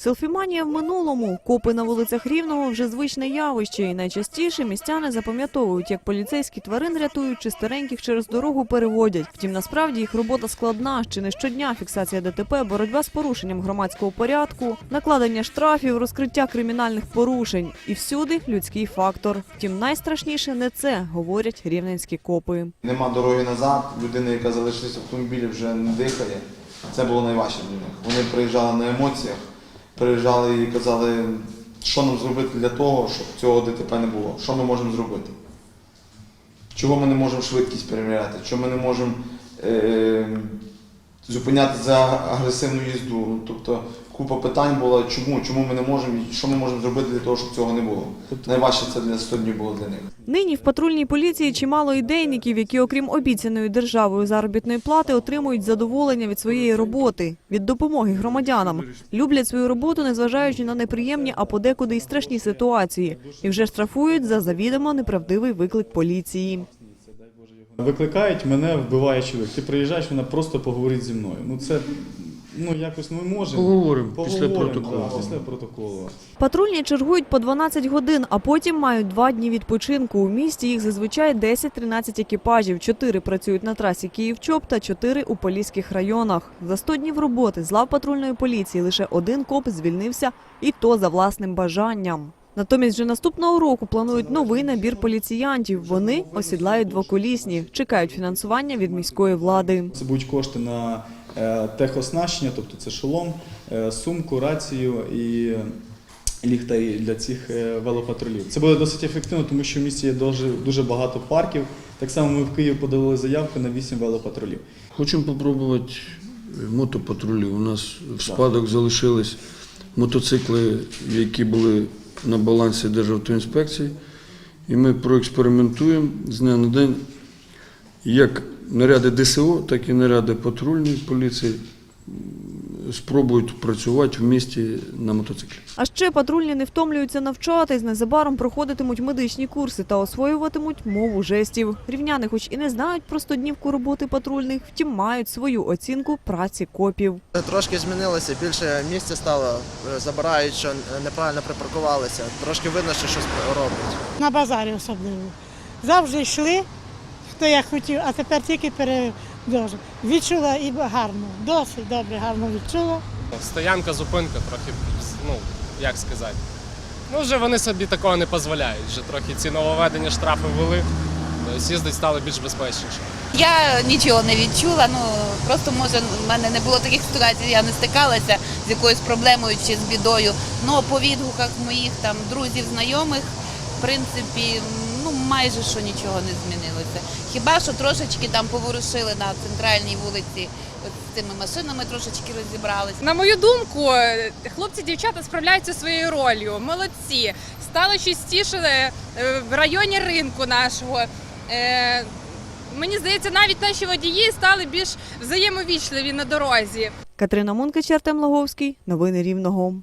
Селфіманія в минулому. Копи на вулицях Рівного вже звичне явище, і найчастіше містяни запам'ятовують, як поліцейські тварин рятують чи стареньких через дорогу переводять. Втім, насправді їх робота складна. Чи не щодня фіксація ДТП, боротьба з порушенням громадського порядку, накладення штрафів, розкриття кримінальних порушень і всюди людський фактор. Втім, найстрашніше не це, говорять рівненські копи. Нема дороги назад, людина, яка залишилась в автомобілі, вже не дихає. Це було найважче для них. Вони приїжджали на емоціях, приїжджали і казали, що нам зробити для того, щоб цього ДТП не було. Що ми можемо зробити? Чого ми не можемо швидкість перевіряти? Чого ми не можемо е, зупиняти за агресивну їзду? Тобто купа питань була, чому, чому ми не можемо, і що ми можемо зробити для того, щоб цього не було. Найважче це для 100 днів було для них. Нині в патрульній поліції чимало ідейників, які, окрім обіцяної державою заробітної плати, отримують задоволення від своєї роботи, від допомоги громадянам. Люблять свою роботу, незважаючи на неприємні, а подекуди й страшні ситуації, і вже штрафують за завідомо неправдивий виклик поліції. Викликають мене, вбиває чоловік. Ти приїжджаєш, вона просто поговорить зі мною. Ну це ну якось ми можемо. Поговоримо після протоколу. да, після протоколу. Патрульні чергують по 12 годин, а потім мають два дні відпочинку. У місті їх зазвичай 10-13 екіпажів. Чотири працюють на трасі Київ-Чоп та чотири у поліських районах. За 100 днів роботи з лав патрульної поліції лише один коп звільнився, і то за власним бажанням. Натомість вже наступного року планують новий набір поліціянтів. Вони осідлають двоколісні, чекають фінансування від міської влади. Це будуть кошти на е, техоснащення, тобто це шолом, е, сумку, рацію і ліхтарі для цих е, велопатрулів. Це буде досить ефективно, тому що в місті є дуже, дуже багато парків. Так само ми в Київ подали заявку на 8 велопатрулів. Хочемо спробувати мотопатрулі. У нас в спадок залишились мотоцикли, які були на балансі Державтоінспекції. І ми проекспериментуємо з дня на день як наряди ДСО, так і наряди патрульної поліції спробують працювати в місті на мотоциклі. А ще патрульні не втомлюються навчатись. Незабаром проходитимуть медичні курси та освоюватимуть мову жестів. Рівняни, хоч і не знають про стоднівку роботи патрульних, втім мають свою оцінку праці копів. Трошки змінилося, більше місця стало, е, забирають, що неправильно припаркувалися. Трошки видно, що щось роблять. на базарі особливо. Завжди йшли, хто як хотів, а тепер тільки передовжу. Відчула і гарно, досить добре, гарно відчула. Стоянка, зупинка трохи, ну, як сказати. Ну, вже вони собі такого не дозволяють. Вже трохи ці нововведення штрафи ввели. Тобто їздить стало більш безпечніше. Я нічого не відчула. Ну просто може в мене не було таких ситуацій, я не стикалася з якоюсь проблемою чи з бідою. Ну по відгуках моїх там друзів, знайомих, в принципі, ну майже що нічого не змінилося. Хіба що трошечки там поворушили на центральній вулиці з цими машинами, трошечки розібралися. На мою думку, е, хлопці дівчата справляються своєю ролью. Молодці. Стало частіше е, в районі ринку нашого. Е, Мені здається, навіть наші водії стали більш взаємовічливі на дорозі. Катерина Мункач, Артем Лаговський. Новини Рівного.